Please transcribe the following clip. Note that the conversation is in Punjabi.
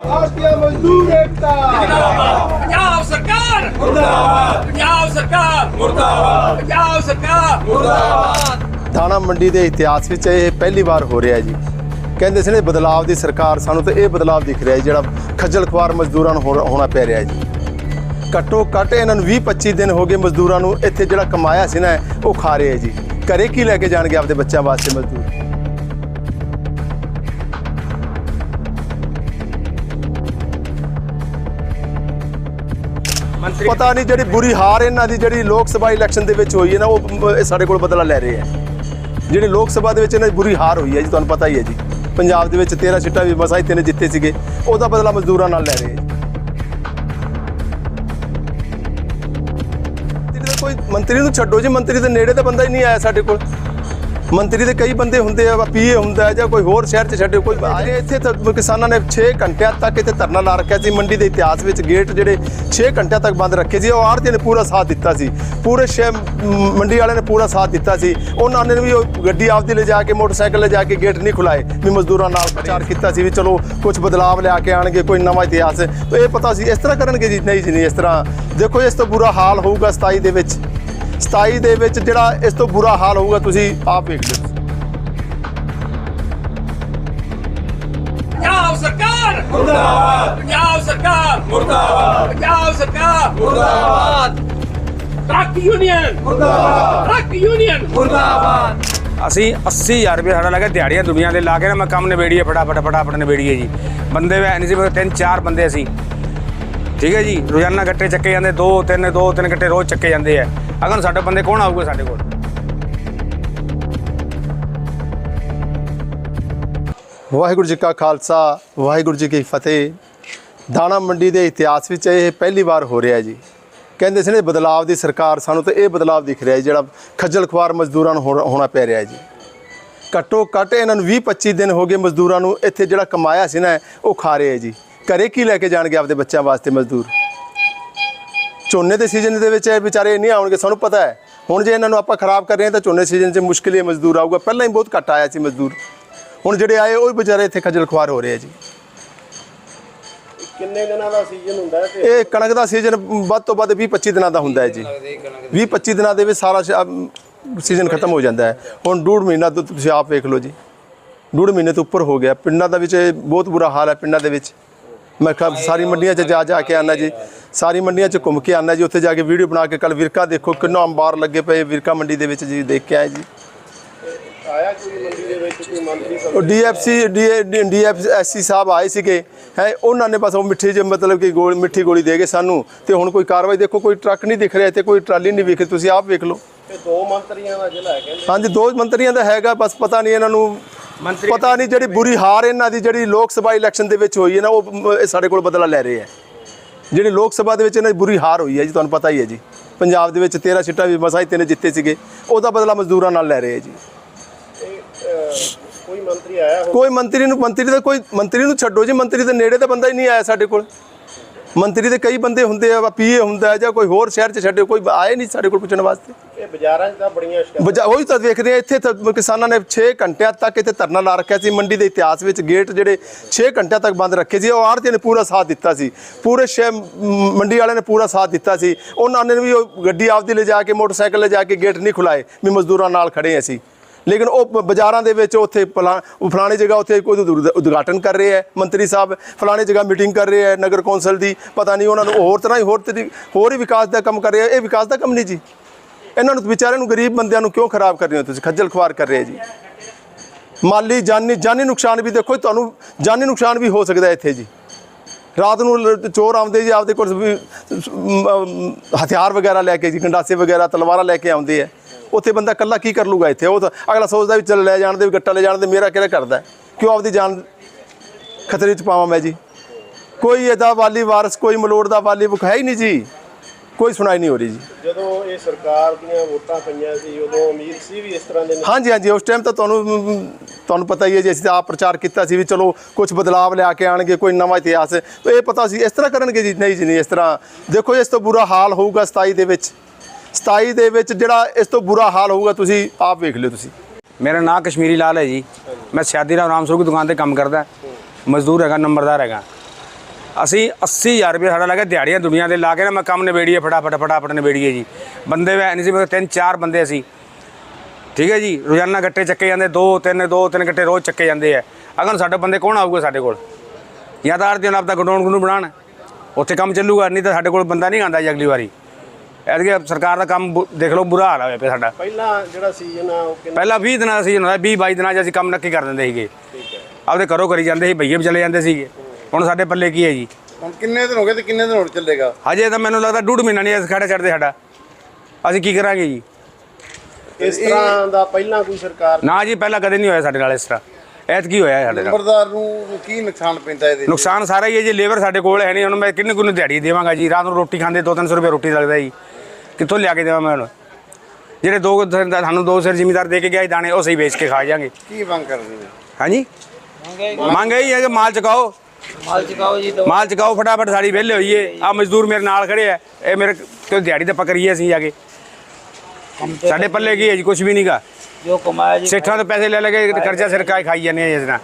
ਰਾਸ਼ਟਰੀ ਮਜ਼ਦੂਰ ਏਕਤਾ ਪੰਜਾਬ ਸਰਕਾਰ ਮੁਰਦਾਬਾਦ ਪੰਜਾਬ ਸਰਕਾਰ ਮੁਰਦਾਬਾਦ ਪੰਜਾਬ ਸਰਕਾਰ ਮੁਰਦਾਬਾਦ ਦਾਣਾ ਮੰਡੀ ਦੇ ਇਤਿਹਾਸ ਵਿੱਚ ਇਹ ਪਹਿਲੀ ਵਾਰ ਹੋ ਰਿਹਾ ਜੀ। ਕਹਿੰਦੇ ਸੀ ਨੇ ਬਦਲਾਵ ਦੀ ਸਰਕਾਰ ਸਾਨੂੰ ਤਾਂ ਇਹ ਬਦਲਾਵ ਦਿਖ ਰਿਹਾ ਹੈ, ਜਿਹੜਾ ਖੱਜਲ ਖੁਆਰ ਮਜ਼ਦੂਰਾਂ ਨੂੰ ਹੋਣਾ ਪੈ ਰਿਹਾ ਜੀ। ਘੱਟੋ ਘੱਟ ਇਹਨਾਂ ਨੂੰ 20 25 ਦਿਨ ਹੋ ਗਏ ਮਜ਼ਦੂਰਾਂ ਨੂੰ ਇੱਥੇ ਜਿਹੜਾ ਕਮਾਇਆ ਸੀ ਨਾ, ਉਹ ਖਾ ਰਹੇ ਜੀ। ਘਰੇ ਕੀ ਲੈ ਕੇ ਜਾਣਗੇ ਆਪਦੇ ਬੱਚਿਆਂ ਵਾਸਤੇ ਮਜ਼ਦੂਰ? ਪਤਾ ਨਹੀਂ ਜਿਹੜੀ ਬੁਰੀ ਹਾਰ ਇਹਨਾਂ ਦੀ ਜਿਹੜੀ ਲੋਕ ਸਭਾ ਇਲੈਕਸ਼ਨ ਦੇ ਵਿੱਚ ਹੋਈ ਹੈ ਨਾ, ਉਹ ਸਾਡੇ ਕੋਲ ਬਦਲਾ ਲੈ ਰਹੇ ਹੈ। ਜਿਹੜੀ ਲੋਕ ਸਭਾ ਦੇ ਵਿੱਚ ਇਹਨਾਂ ਦੀ ਬੁਰੀ ਹਾਰ ਹੋਈ ਹੈ ਜੀ, ਤੁਹਾਨੂੰ ਪਤਾ ਹੀ ਹੈ ਜੀ। ਪੰਜਾਬ ਦੇ ਵਿੱਚ 13 ਸੀਟਾਂ ਵੀ ਮਸਾਂ ਹੀ ਤਿੰਨ ਜਿੱਤੇ ਸੀਗੇ, ਉਹਦਾ ਬਦਲਾ ਮਜ਼ਦੂਰਾਂ ਨਾਲ ਲੈ ਰਹੇ ਹੈ। ਕੋਈ, ਮੰਤਰੀ ਨੂੰ ਛੱਡੋ ਜੀ, ਮੰਤਰੀ ਦੇ ਨੇੜੇ ਤਾਂ ਬੰਦਾ ਹੀ ਨਹੀਂ ਆਇਆ ਸਾਡੇ ਕੋਲ। ਮੰਤਰੀ ਦੇ ਕਈ ਬੰਦੇ ਹੁੰਦੇ ਆ ਪੀਏ ਹੁੰਦਾ ਜਾਂ ਕੋਈ ਹੋਰ ਸ਼ਹਿਰ 'ਚ ਛੱਡੇ ਕੋਈ ਆਏ ਇੱਥੇ ਤਾਂ ਕਿਸਾਨਾਂ ਨੇ 6 ਘੰਟਿਆਂ ਤੱਕ ਇੱਥੇ ਧਰਨਾ ਲਾ ਰੱਖਿਆ ਸੀ, ਮੰਡੀ ਦੇ ਇਤਿਹਾਸ ਵਿੱਚ ਗੇਟ ਜਿਹੜੇ 6 ਘੰਟਿਆਂ ਤੱਕ ਬੰਦ ਰੱਖੇ ਸੀ, ਉਹ ਆੜ੍ਹਤੀਆਂ ਨੇ ਪੂਰਾ ਸਾਥ ਦਿੱਤਾ ਸੀ। ਪੂਰੇ ਸ਼ਹਿਰ ਮੰਡੀ ਵਾਲਿਆਂ ਨੇ ਪੂਰਾ ਸਾਥ ਦਿੱਤਾ ਸੀ। ਉਹਨਾਂ ਨੇ ਵੀ ਉਹ ਗੱਡੀ ਆਪਦੀ ਲੈ ਜਾ ਕੇ, ਮੋਟਰਸਾਈਕਲ ਲੈ ਜਾ ਕੇ ਗੇਟ ਨਹੀਂ ਖੁਲਾਏ, ਵੀ ਮਜ਼ਦੂਰਾਂ ਨਾਲ ਪ੍ਰਚਾਰ ਕੀਤਾ ਸੀ ਵੀ ਚਲੋ ਕੁਝ ਬਦਲਾਵ ਲਿਆ ਕੇ ਆਣਗੇ, ਕੋਈ ਨਵਾਂ ਇਤਿਹਾਸ। ਤਾਂ ਇਹ ਪਤਾ ਸੀ, ਇਸ ਤਰ੍ਹਾਂ ਕਰਨਗੇ ਜੀ? ਨਹੀਂ ਜੀ, ਨਹੀਂ ਇਸ ਤਰ੍ਹਾਂ। ਦੇਖੋ, ਇਸ ਤੋਂ ਬੁਰਾ ਹਾਲ ਹੋਊਗਾ 27 ਦੇ ਵਿੱਚ। 27 ਦੇ ਵਿੱਚ ਜਿਹੜਾ ਇਸ ਤੋਂ ਬੁਰਾ ਹਾਲ ਹੋਊਗਾ ਤੁਸੀਂ ਆਪ ਵੇਖ ਲਿਓ। ਪੰਜਾਬ ਸਰਕਾਰ ਮੁਰਦਾਬਾਦ। ਪੰਜਾਬ ਸਰਕਾਰ ਮੁਰਦਾਬਾਦ। ਪੰਜਾਬ ਸਰਕਾਰ ਮੁਰਦਾਬਾਦ। ਟਰੱਕ ਯੂਨੀਅਨ ਮੁਰਦਾਬਾਦ। ਟਰੱਕ ਯੂਨੀਅਨ ਮੁਰਦਾਬਾਦ। ਅਸੀਂ 80000 ਰੁਪਏ ਸਾਡਾ ਲੱਗਾ ਦਿਹਾੜੀਆਂ ਦੁਨੀਆ ਦੇ ਲਾ ਕੇ ਨਾ ਮੈਂ ਕੰਮ ਨਿਬੇੜੀਏ ਫਟਾਫਟ ਫਟਾਫਟ ਨਿਬੇੜੀਏ ਜੀ। ਬੰਦੇ ਵੇ ਨਹੀਂ ਸੀ ਮਗਰ ਤਿੰਨ ਚਾਰ ਬੰਦੇ ਅਸੀਂ। ਠੀਕ ਹੈ ਜੀ ਰੋਜ਼ਾਨਾ ਗੱਟੇ ਚੱਕੇ ਜਾਂਦੇ ਦੋ ਤਿੰਨ ਦੋ ਤਿੰਨ ਗੱਟੇ ਰੋਜ਼ ਚੱਕੇ ਜਾਂਦੇ ਆ। ਅਗਰ ਸਾਡੇ ਬੰਦੇ ਕੌਣ ਆਊਗਾ ਸਾਡੇ ਕੋਲ? ਵਾਹਿਗੁਰੂ ਜੀ ਕਾ ਖਾਲਸਾ, ਵਾਹਿਗੁਰੂ ਜੀ ਕੀ ਫਤਿਹ। ਦਾਣਾ ਮੰਡੀ ਦੇ ਇਤਿਹਾਸ ਵਿੱਚ ਇਹ ਪਹਿਲੀ ਵਾਰ ਹੋ ਰਿਹਾ ਜੀ। ਕਹਿੰਦੇ ਸੀ ਨੇ ਬਦਲਾਵ ਦੀ ਸਰਕਾਰ ਸਾਨੂੰ ਤਾਂ ਇਹ ਬਦਲਾਵ ਦਿਖ ਰਿਹਾ ਹੈ ਜਿਹੜਾ ਖੱਜਲ ਖੁਆਰ ਮਜ਼ਦੂਰਾਂ ਨੂੰ ਹੋਣਾ ਪੈ ਰਿਹਾ ਜੀ। ਘੱਟੋ ਘੱਟ ਇਹਨਾਂ ਨੂੰ 20 25 ਦਿਨ ਹੋ ਗਏ ਮਜ਼ਦੂਰਾਂ ਨੂੰ ਇੱਥੇ ਜਿਹੜਾ ਕਮਾਇਆ ਸੀ ਨਾ, ਉਹ ਖਾ ਰਹੇ ਜੀ। ਘਰੇ ਕੀ ਲੈ ਕੇ ਜਾਣਗੇ ਆਪਦੇ ਬੱਚਿਆਂ ਵਾਸਤੇ ਮਜ਼ਦੂਰ? ਝੋਨੇ ਦੇ ਸੀਜ਼ਨ ਦੇ ਵਿੱਚ ਇਹ ਵਿਚਾਰੇ ਨਹੀਂ ਆਉਣਗੇ ਸਾਨੂੰ ਪਤਾ ਹੈ। ਹੁਣ ਜੇ ਇਹਨਾਂ ਨੂੰ ਆਪਾਂ ਖਰਾਬ ਕਰ ਰਹੇ ਹਾਂ ਤਾਂ ਝੋਨੇ ਸੀਜ਼ਨ 'ਚ ਮੁਸ਼ਕਿਲ ਹੀ ਮਜ਼ਦੂਰ ਆਊਗਾ। ਪਹਿਲਾਂ ਹੀ ਬਹੁਤ ਘੱਟ ਆਇਆ ਸੀ ਮਜ਼ਦੂਰ। ਹੁਣ ਜਿਹੜੇ ਆਏ ਉਹ ਵਿਚਾਰੇ ਇੱਥੇ ਖੱਜਲ ਖੁਆਰ ਹੋ ਰਹੇ ਆ ਜੀ। ਕਿੰਨੇ ਦਿਨਾਂ ਦਾ ਸੀਜ਼ਨ ਹੁੰਦਾ ਹੈ ਇਹ ਕਣਕ ਦਾ ਸੀਜ਼ਨ ਵੱਧ ਤੋਂ ਵੱਧ 20 25 ਦਿਨਾਂ ਦਾ ਹੁੰਦਾ ਹੈ ਜੀ। 20 25 ਦਿਨਾਂ ਦੇ ਵਿੱਚ ਸਾਰਾ ਸੀਜ਼ਨ ਖਤਮ ਹੋ ਜਾਂਦਾ ਹੈ। ਹੁਣ ਡੂਢ ਮਹੀਨਾ ਤੋਂ ਤੁਸੀਂ ਆਪ ਵੇਖ ਲਓ ਜੀ। ਡੂਢ ਮਹੀਨੇ ਤੋਂ ਉੱਪਰ ਹੋ ਗਿਆ। ਪਿੰਡਾਂ ਦਾ ਵਿੱਚ ਬਹੁਤ ਬੁਰਾ ਹਾਲ ਹੈ ਪਿੰਡਾਂ ਦੇ ਵਿੱਚ। ਮੈਂ ਕਿਹਾ ਸਾਰੀ ਮੰਡੀਆਂ 'ਚ ਜਾ ਜਾ ਕੇ ਆਨਾ ਜੀ। ਸਾਰੀ ਮੰਡੀਆਂ 'ਚ ਘੁੰਮ ਕੇ ਆਨਾ ਜੀ। ਉੱਥੇ ਜਾ ਕੇ ਵੀਡੀਓ ਬਣਾ ਕੇ ਕੱਲ ਵਿਰਕਾ ਦੇਖੋ ਕਿੰਨਾ ਅੰਬਾਰ ਲੱਗੇ ਪਏ ਵਿਰਕਾ ਮੰਡੀ ਦੇ ਵਿੱਚ ਜੀ ਦੇਖ ਕੇ ਆਏ ਜੀ। ਆਇਆ ਕੋਈ ਮੰਡੀ ਦੇ ਵਿੱਚ ਕੋਈ ਮੰਤਰੀ ਉਹ ਡੀਐਫਸੀ ਸਾਹਿਬ ਆਏ ਸੀਗੇ। ਹੈ ਉਹਨਾਂ ਨੇ ਬਸ ਉਹ ਮਿੱਠੀ ਜਿਹੀ ਮਤਲਬ ਕਿ ਗੋਲ ਮਿੱਠੀ ਗੋਲੀ ਦੇ ਗਏ ਸਾਨੂੰ ਤੇ ਹੁਣ ਕੋਈ ਕਾਰਵਾਈ ਦੇਖੋ ਕੋਈ ਟਰੱਕ ਨਹੀਂ ਦਿਖ ਰਿਹਾ ਇੱਥੇ ਕੋਈ ਟਰਾਲੀ ਨਹੀਂ ਵਿਖ। ਤੁਸੀਂ ਆਪ ਵੇਖ ਲਓ। ਤੇ ਦੋ ਮੰਤਰੀਆਂ ਦਾ ਜ਼ਿਲ੍ਹਾ ਹੈ ਕਹਿੰਦੇ ਹਾਂਜੀ ਦੋ ਮੰਤਰੀਆਂ ਦਾ ਹੈਗਾ ਬਸ ਪਤਾ ਨਹੀਂ ਇਹਨਾਂ ਨੂੰ ਪਤਾ ਨਹੀਂ ਜਿਹੜੀ ਬੁਰੀ ਹਾਰ ਇਹਨਾਂ ਦੀ ਜਿਹੜੀ ਲੋਕ ਸਭਾ ਇਲੈਕਸ਼ਨ ਦੇ ਵਿੱਚ ਹੋਈ ਹੈ ਨਾ ਉਹ ਸਾਡੇ ਕੋਲ ਬਦਲਾ ਲੈ ਰਹੇ ਹੈ। ਜਿਹੜੀ ਲੋਕ ਸਭਾ ਦੇ ਵਿੱਚ ਇਹਨਾਂ ਦੀ ਬੁਰੀ ਹਾਰ ਹੋਈ ਹੈ ਜੀ ਤੁਹਾਨੂੰ ਪਤਾ ਹੀ ਹੈ ਜੀ। ਪੰਜਾਬ ਦੇ ਵਿੱਚ 13 ਸੀਟਾਂ ਵੀ ਮਸਾਂ ਹੀ ਤਿੰਨ ਜਿੱਤੇ ਸੀਗੇ ਉਹਦਾ ਬਦਲਾ ਮਜ਼ਦੂਰਾਂ ਨਾਲ ਲੈ ਰਹੇ ਹੈ ਜੀ। ਕੋਈ ਮੰਤਰੀ ਆਇਆ ਕੋਈ ਮੰਤਰੀ ਨੂੰ ਮੰਤਰੀ ਦਾ ਕੋਈ ਮੰਤਰੀ ਨੂੰ ਛੱਡੋ ਜੀ ਮੰਤਰੀ ਦੇ ਨੇੜੇ ਤਾਂ ਬੰਦਾ ਹੀ ਨਹੀਂ ਆਇਆ ਸਾਡੇ ਕੋਲ। ਮੰਤਰੀ ਦੇ ਕਈ ਬੰਦੇ ਹੁੰਦੇ ਆ ਪੀਏ ਹੁੰਦਾ ਜਾਂ ਕੋਈ ਹੋਰ ਸ਼ਹਿਰ 'ਚ ਛੱਡੇ ਕੋਈ ਆਏ ਨਹੀਂ ਸਾਡੇ ਕੋਲ ਪੁੱਛਣ ਵਾਸਤੇ। ਇਹ ਬਾਜ਼ਾਰਾਂ 'ਚ ਤਾਂ ਬੜੀਆਂ ਵਜਾ ਉਹੀ ਤਾਂ ਦੇਖ ਰਹੇ ਆ ਇੱਥੇ ਤਾਂ ਕਿਸਾਨਾਂ ਨੇ 6 ਘੰਟਿਆਂ ਤੱਕ ਇੱਥੇ ਧਰਨਾ ਲਾ ਰੱਖਿਆ ਸੀ ਮੰਡੀ ਦੇ ਇਤਿਹਾਸ ਵਿੱਚ ਗੇਟ ਜਿਹੜੇ 6 ਘੰਟਿਆਂ ਤੱਕ ਬੰਦ ਰੱਖੇ ਸੀ ਉਹ ਆੜ੍ਹਤੀਆਂ ਨੇ ਪੂਰਾ ਸਾਥ ਦਿੱਤਾ ਸੀ। ਪੂਰੇ ਸ਼ਹਿਰ ਮੰਡੀ ਵਾਲਿਆਂ ਨੇ ਪੂਰਾ ਸਾਥ ਦਿੱਤਾ ਸੀ। ਉਹਨਾਂ ਨੇ ਵੀ ਉਹ ਗੱਡੀ ਆਪਦੀ ਲੈ ਜਾ ਕੇ ਮੋਟਰਸਾਈਕਲ ਲੈ ਜਾ ਕੇ ਗੇਟ ਨਹੀਂ ਖੁਲਾਏ ਵੀ ਮਜ਼ਦੂਰਾਂ ਨਾਲ ਖੜੇ ਅਸੀਂ। ਲੇਕਿਨ ਉਹ ਬਾਜ਼ਾਰਾਂ ਦੇ ਵਿੱਚ ਉੱਥੇ ਫਲਾ- ਉਹ ਫਲਾਣੀ ਜਗ੍ਹਾ ਉੱਥੇ ਕੋਈ ਉਦਘਾਟਨ ਕਰ ਰਿਹਾ ਹੈ ਮੰਤਰੀ ਸਾਹਿਬ ਫਲਾਣੀ ਜਗ੍ਹਾ ਮੀਟਿੰਗ ਕਰ ਰਹੇ ਹੈ ਨਗਰ ਕੌਂਸਲ ਦੀ ਪਤਾ ਨਹੀਂ ਉਹਨਾਂ ਨੂੰ ਹੋਰ ਤਰ੍ਹਾਂ ਹੀ ਹੋਰ ਤਰੀ ਹੋਰ ਹੀ ਵਿਕਾਸ ਦਾ ਕੰਮ ਕਰ ਰਿਹਾ ਇਹ ਵਿਕਾਸ ਦਾ ਕੰਮ ਨਹੀਂ ਜੀ। ਇਹਨਾਂ ਨੂੰ ਵਿਚਾਰਿਆਂ ਨੂੰ ਗਰੀਬ ਬੰਦਿਆਂ ਨੂੰ ਕਿਉਂ ਖਰਾਬ ਕਰ ਰਹੇ ਹੋ ਤੁਸੀਂ? ਖੱਜਲ ਖੁਆਰ ਕਰ ਰਹੇ ਜੀ। ਮਾਲੀ ਜਾਨੀ ਜਾਨੀ ਨੁਕਸਾਨ ਵੀ ਦੇਖੋ ਤੁਹਾਨੂੰ ਜਾਨੀ ਨੁਕਸਾਨ ਵੀ ਹੋ ਸਕਦਾ ਇੱਥੇ ਜੀ। ਰਾਤ ਨੂੰ ਚੋਰ ਆਉਂਦੇ ਜੀ ਆਪਦੇ ਕੋਲ ਵੀ, ਹਥਿਆਰ ਵਗੈਰਾ ਲੈ ਕੇ ਜੀ ਗੰਡਾਸੇ ਵਗੈਰਾ ਤਲਵਾਰਾਂ ਲੈ ਕੇ ਆਉਂਦੇ ਆ ਉੱਥੇ ਬੰਦਾ ਇਕੱਲਾ ਕੀ ਕਰ ਲੂਗਾ ਇੱਥੇ? ਉਹ ਤਾਂ ਅਗਲਾ ਸੋਚਦਾ ਵੀ ਚੱਲ ਲੈ ਜਾਣ ਦੇ ਵੀ ਗੱਟਾ ਲੈ ਜਾਣ ਦੇ ਮੇਰਾ ਕਿਹੜਾ ਕਰਦਾ? ਕਿਉਂ ਆਪਦੀ ਜਾਨ ਖਤਰੇ 'ਚ ਪਾਵਾਂ ਮੈਂ ਜੀ? ਕੋਈ ਇਹਦਾ ਵਾਲੀ ਵਾਰਸ ਕੋਈ ਮਲੋੜ ਦਾ ਵਾਲੀ ਬੁਖ ਹੈ ਹੀ ਨਹੀਂ ਜੀ। ਕੋਈ ਸੁਣਾਈ ਨਹੀਂ ਹੋ ਰਹੀ ਜੀ। ਜਦੋਂ ਇਹ ਸਰਕਾਰ ਦੀਆਂ ਵੋਟਾਂ ਪਈਆਂ ਸੀ ਉਦੋਂ ਉਮੀਦ ਸੀ ਵੀ ਇਸ ਤਰ੍ਹਾਂ ਦੇ ਹਾਂਜੀ ਹਾਂਜੀ ਉਸ ਟਾਈਮ ਤਾਂ ਤੁਹਾਨੂੰ ਤੁਹਾਨੂੰ ਪਤਾ ਹੀ ਹੈ ਜੀ ਅਸੀਂ ਤਾਂ ਆਪ ਪ੍ਰਚਾਰ ਕੀਤਾ ਸੀ ਵੀ ਚਲੋ ਕੁਝ ਬਦਲਾਵ ਲਿਆ ਕੇ ਆਣਗੇ ਕੋਈ ਨਵਾਂ ਇਤਿਹਾਸ। ਇਹ ਪਤਾ ਸੀ ਇਸ ਤਰ੍ਹਾਂ ਕਰਨਗੇ ਜੀ? ਨਹੀਂ ਜੀ ਨਹੀਂ ਇਸ ਤਰ੍ਹਾਂ। ਦੇਖੋ ਇਸ ਤੋਂ ਬੁਰਾ ਹਾਲ ਹੋਊਗਾ 27 ਦੇ ਵਿੱਚ। 27 ਦੇ ਵਿੱਚ ਜਿਹੜਾ ਇਸ ਤੋਂ ਬੁਰਾ ਹਾਲ ਹੋਊਗਾ, ਤੁਸੀਂ ਆਪ ਵੇਖ ਲਿਓ ਤੁਸੀਂ। ਮੇਰਾ ਨਾਮ ਕਸ਼ਮੀਰੀ ਲਾਲ ਹੈ ਜੀ। ਮੈਂ ਸਿਆਦੀ ਰਾਮ ਰਾਮਸੁਰ ਦੀ ਦੁਕਾਨ ਤੇ ਕੰਮ ਕਰਦਾ। ਮਜ਼ਦੂਰ ਹੈਗਾ, ਨੰਬਰਦਾਰ ਹੈਗਾ। ਅਸੀਂ 80000 ਰੁਪਏ ਸਾਡਾ ਲੱਗਾ ਦਿਹਾੜੀਆਂ ਦੁਨੀਆਂ ਦੇ ਲਾ ਕੇ ਨਾ, ਮੈਂ ਕੰਮ ਨਿਬੇੜੀਏ, ਫਟਾਫਟ ਫਟਾਫਟ ਨਿਬੇੜੀਏ ਜੀ। ਬੰਦੇ ਵੈ, ਨਹੀਂ ਸੀ ਮੇਰੇ ਤਿੰਨ ਚਾਰ ਬੰਦੇ ਸੀ ਠੀਕ ਹੈ ਜੀ, ਰੋਜ਼ਾਨਾ ਗੱਟੇ ਚੱਕੇ ਜਾਂਦੇ, ਦੋ, ਤਿੰਨ ਦੋ, ਤਿੰਨ ਗੱਟੇ ਰੋਜ਼ ਚੱਕੇ ਜਾਂਦੇ ਆ। ਅਗਰ ਸਾਡੇ ਬੰਦੇ ਕੌਣ ਆਊਗਾ ਸਾਡੇ ਕੋਲ? ਜਾਂ ਤਾਂ ਆੜਤੀ ਨਾਲ ਆਪਦਾ ਗਡਾਊਨ ਨੂੰ ਬਣਾਉਣ। ਉੱਥੇ ਕੰਮ ਚੱਲੂਗਾ, ਨਹੀਂ ਤਾਂ ਸਾਡੇ ਕੋਲ ਬੰਦਾ ਨਹੀਂ ਆਉਂਦਾ ਜੀ ਅਗਲੀ ਵਾਰੀ। ਐਤਕੀ ਸਰਕਾਰ ਦਾ ਕੰਮ ਬੁ- ਦੇਖ ਲਓ ਬੁਰਾ ਹਾਲ ਹੋਇਆ ਪਿਆ ਸਾਡਾ। ਪਹਿਲਾਂ ਜਿਹੜਾ ਸੀਜ਼ਨ ਆ ਉਹ ਕਿੰਨਾ ਪਹਿਲਾਂ 20 ਦਿਨਾਂ ਦਾ ਸੀਜ਼ਨ ਹੁੰਦਾ 20 22 ਦਿਨਾਂ 'ਚ ਅਸੀਂ ਕੰਮ ਨੱਕੀ ਕਰ ਦਿੰਦੇ ਸੀਗੇ। ਆਪਦੇ ਘਰੋਂ ਕਰੀ ਜਾਂਦੇ ਸੀ ਭਈਏ ਵੀ ਚਲੇ ਜਾਂਦੇ ਸੀਗੇ। ਹੁਣ ਸਾਡੇ ਪੱਲੇ ਕੀ ਹੈ ਜੀ? ਹੁਣ ਕਿੰਨੇ ਦਿਨ ਹੋ ਗਏ ਤੇ ਕਿੰਨੇ ਦਿਨ ਹੋਰ ਚੱਲੇਗਾ? ਹਜੇ ਤਾਂ ਮੈਨੂੰ ਲੱਗਦਾ ਡੂਢ ਮਹੀਨਾ ਨਹੀਂ ਇਸ ਖੜਾ ਚੜਦੇ ਸਾਡਾ। ਅਸੀਂ ਕੀ ਕਰਾਂਗੇ ਜੀ? ਇਸ ਤਰ੍ਹਾਂ ਦਾ ਪਹਿਲਾਂ ਕੋਈ ਸਰਕਾਰ ਨਾ ਜੀ ਪਹਿਲਾਂ ਕਦੇ ਨਹੀਂ ਹੋਇਆ ਸਾਡੇ ਨਾਲ ਇਸ ਤਰ੍ਹਾਂ। ਐਤਕੀ ਹੋਇਆ ਸਾਡੇ ਨਾਲ। ਨੰਬਰਦਾਰ ਨੂੰ ਕੀ ਨੁਕਸਾਨ ਪੈਂਦਾ ਇਹਦੇ? ਨੁਕਸਾਨ ਸਾਰਾ ਹੀ ਹੈ ਜੀ ਲੇਬਰ ਸਾਡੇ ਕੋਲ ਹੈ ਨਹੀਂ ਹੁਣ ਮੈਂ ਕਿੰਨੇ ਕੁ ਦਿਹਾੜੀ ਦੇਵਾਂਗਾ ਜੀ? ਰਾਤ ਨੂੰ ਰੋਟੀ ਖਾਂਦੇ 2-300 ਰੁਪਏ ਰੋਟੀ ਲੱਗਦਾ ਜੀ। ਕਿੱਥੋਂ ਲਿਆ ਕੇ ਦੇਵਾਂ ਮੈਂ ਹੁਣ ਜਿਹੜੇ ਦੋ ਸਾਨੂੰ ਦੋ ਸਿਰ ਜ਼ਿਮੀਦਾਰ ਦੇ ਕੇ ਗਿਆ ਸੀ ਦਾਣੇ ਉਹ ਸਹੀ ਵੇਚ ਕੇ ਖਾ ਜਾਾਂਗੇ ਕੀ ਮੰਗ ਕਰਦੇ ਨੇ ਹਾਂਜੀ? ਮੰਗ ਇਹੀ ਹੈ ਕਿ ਮਾਲ ਚਕਾਓ। ਮਾਲ ਚਕਾਓ ਜੀ ਮਾਲ ਚਕਾਓ ਫਟਾਫਟ ਸਾਡੀ ਵਿਹਲੇ ਹੋਈਏ। ਆ ਮਜ਼ਦੂਰ ਮੇਰੇ ਨਾਲ ਖੜੇ ਆ। ਇਹ ਮੇਰੇ ਤੇ ਦਿਹਾੜੀ ਤੇ ਪਕੜੀਏ ਅਸੀਂ ਜਾ ਕੇ। ਸਾਡੇ ਪੱਲੇ ਕੀ ਹੈ ਜੀ? ਕੁਝ ਵੀ ਨਹੀਂਗਾ ਜੋ ਕਮਾਇਆ ਜੀ ਸੇਠਾਂ ਤੋਂ ਪੈਸੇ ਲੈ ਲੈ ਕੇ ਕਰਜ਼ਾ ਸਿਰ ਕਾਇ ਖਾਈ ਜਾਂਦੇ ਆ ਜਿਸ ਨਾਲ